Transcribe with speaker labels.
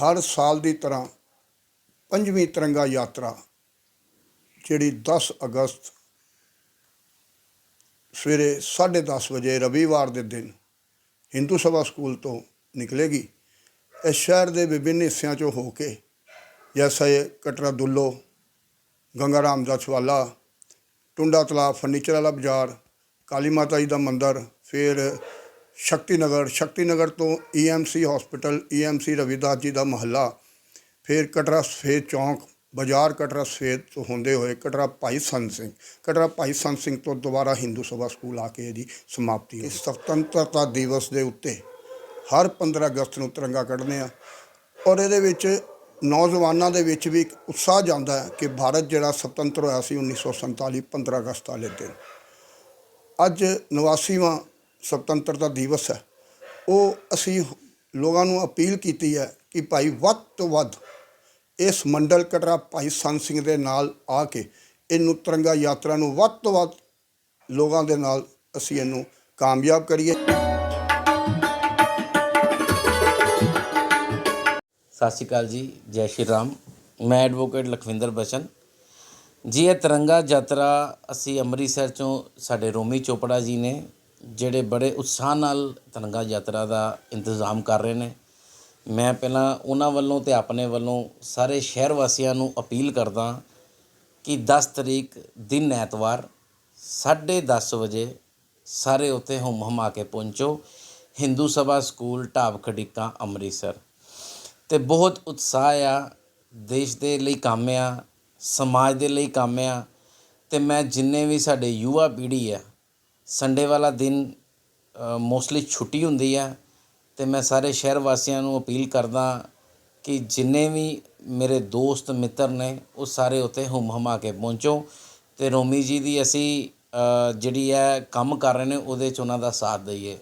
Speaker 1: ਹਰ ਸਾਲ ਦੀ ਤਰ੍ਹਾਂ ਪੰਜਵੀਂ ਤਿਰੰਗਾ ਯਾਤਰਾ, ਜਿਹੜੀ 10 ਅਗਸਤ ਸਵੇਰੇ 10:30 ਵਜੇ ਰਵੀਵਾਰ ਦੇ ਦਿਨ ਹਿੰਦੂ ਸਭਾ ਸਕੂਲ ਤੋਂ ਨਿਕਲੇਗੀ। ਇਸ ਸ਼ਹਿਰ ਦੇ ਵਿਭਿੰਨ ਹਿੱਸਿਆਂ ਚੋਂ ਹੋ ਕੇ ਜੈਸੇ ਕਟਰਾ ਦੁੱਲੋ ਗੰਗਾ ਰਾਮ ਦਾ ਛਵਾਲਾ, ਟੁੰਡਾ ਤਲਾਬ ਫਰਨੀਚਰ ਵਾਲਾ ਬਾਜ਼ਾਰ, ਕਾਲੀ ਮਾਤਾ ਜੀ ਦਾ ਮੰਦਿਰ, ਫਿਰ ਸ਼ਕਤੀ ਨਗਰ ਸ਼ਕਤੀ ਨਗਰ ਤੋਂ EMC hospital EMC Ravidas ji ਦਾ ਮਹੱਲਾ, ਫਿਰ ਕਟਰਾ ਸਫੇਦ ਚੌਂਕ, ਬਾਜ਼ਾਰ ਕਟਰਾ ਸਫੇਦ ਤੋਂ ਹੁੰਦੇ ਹੋਏ ਕਟਰਾ ਭਾਈ ਸੰਤ ਸਿੰਘ, ਕਟਰਾ ਭਾਈ ਸੰਤ ਸਿੰਘ ਤੋਂ ਦੁਬਾਰਾ ਹਿੰਦੂ ਸਭਾ ਸਕੂਲ ਆ ਕੇ ਇਹਦੀ ਸਮਾਪਤੀ ਹੋਈ। ਸੁਤੰਤਰਤਾ ਦਿਵਸ ਦੇ ਉੱਤੇ ਹਰ 15 ਅਗਸਤ ਨੂੰ ਤਿਰੰਗਾ ਕੱਢਦੇ ਆ ਔਰ ਇਹਦੇ ਵਿੱਚ ਨੌਜਵਾਨਾਂ ਦੇ ਵਿੱਚ ਵੀ ਇੱਕ ਉਤਸ਼ਾਹ ਜਾਂਦਾ ਹੈ ਕਿ ਭਾਰਤ ਜਿਹੜਾ ਸੁਤੰਤਰ ਹੋਇਆ ਸੀ 1947 15 ਅਗਸਤ ਵਾਲੇ ਦਿਨ। ਅੱਜ 89ਵਾਂ ਸੁਤੰਤਰਤਾ ਦਿਵਸ ਹੈ। ਉਹ ਅਸੀਂ ਲੋਕਾਂ ਨੂੰ ਅਪੀਲ ਕੀਤੀ ਹੈ ਕਿ ਭਾਈ ਵੱਧ ਤੋਂ ਵੱਧ ਇਸ ਮੰਡਲ ਕਟਰਾ ਭਾਈ ਸੰਤ ਸਿੰਘ ਦੇ ਨਾਲ ਆ ਕੇ ਇਹਨੂੰ ਤਿਰੰਗਾ ਯਾਤਰਾ ਨੂੰ ਵੱਧ ਤੋਂ ਵੱਧ ਲੋਕਾਂ ਦੇ ਨਾਲ ਅਸੀਂ ਇਹਨੂੰ ਕਾਮਯਾਬ ਕਰੀਏ।
Speaker 2: ਸਤਿ ਸ਼੍ਰੀ ਅਕਾਲ ਜੀ, ਜੈ ਸ਼੍ਰੀ ਰਾਮ। ਮੈਂ ਐਡਵੋਕੇਟ ਲਖਵਿੰਦਰ ਬਚਨ। ਜੀ, ਇਹ ਤਿਰੰਗਾ ਯਾਤਰਾ ਅਸੀਂ ਅੰਮ੍ਰਿਤਸਰ ਚੋਂ ਸਾਡੇ ਰੋਮੀ ਚੋਪੜਾ ਜੀ ਨੇ ਜਿਹੜੇ ਬੜੇ ਉਤਸ਼ਾਹ ਨਾਲ ਤਿਰੰਗਾ ਯਾਤਰਾ ਦਾ ਇੰਤਜ਼ਾਮ ਕਰ ਰਹੇ ਨੇ, ਮੈਂ ਪਹਿਲਾਂ ਉਹਨਾਂ ਵੱਲੋਂ ਅਤੇ ਆਪਣੇ ਵੱਲੋਂ ਸਾਰੇ ਸ਼ਹਿਰ ਵਾਸੀਆਂ ਨੂੰ ਅਪੀਲ ਕਰਦਾ ਕਿ ਦਸ ਤਰੀਕ ਦਿਨ ਐਤਵਾਰ ਸਾਢੇ ਦਸ ਵਜੇ ਸਾਰੇ ਉੱਥੇ ਹੁੰਮ ਹਮਾ ਕੇ ਪਹੁੰਚੋ। ਹਿੰਦੂ ਸਭਾ ਸਕੂਲ ਢਾਬ ਖੜੀਕਾ, ਅੰਮ੍ਰਿਤਸਰ। ਤੇ ਬਹੁਤ ਉਤਸ਼ਾਹ ਆ, ਦੇਸ਼ ਦੇ ਲਈ ਕੰਮ ਆ, ਸਮਾਜ ਦੇ ਲਈ ਕੰਮ ਆ। ਤੇ ਮੈਂ ਜਿੰਨੇ ਵੀ ਸਾਡੇ ਯੁਵਾ ਪੀੜ੍ਹੀ ਆ ਸੰਡੇ ਵਾਲਾ ਦਿਨ ਮੋਸਟਲੀ ਛੁੱਟੀ ਹੁੰਦੀ ਆ ਅਤੇ ਮੈਂ ਸਾਰੇ ਸ਼ਹਿਰ ਵਾਸੀਆਂ ਨੂੰ ਅਪੀਲ ਕਰਦਾ ਕਿ ਜਿੰਨੇ ਵੀ ਮੇਰੇ ਦੋਸਤ, ਮਿੱਤਰ ਨੇ, ਉਹ ਸਾਰੇ ਉੱਥੇ ਹੁੰਮ ਹਮਾ ਕੇ ਪਹੁੰਚੋ ਅਤੇ ਰੋਮੀ ਜੀ ਦੀ ਅਸੀਂ ਜਿਹੜੀ ਹੈ ਕੰਮ ਕਰ ਰਹੇ ਨੇ, ਉਹਦੇ ਚ ਉਹਨਾਂ ਦਾ ਸਾਥ ਦਈਏ।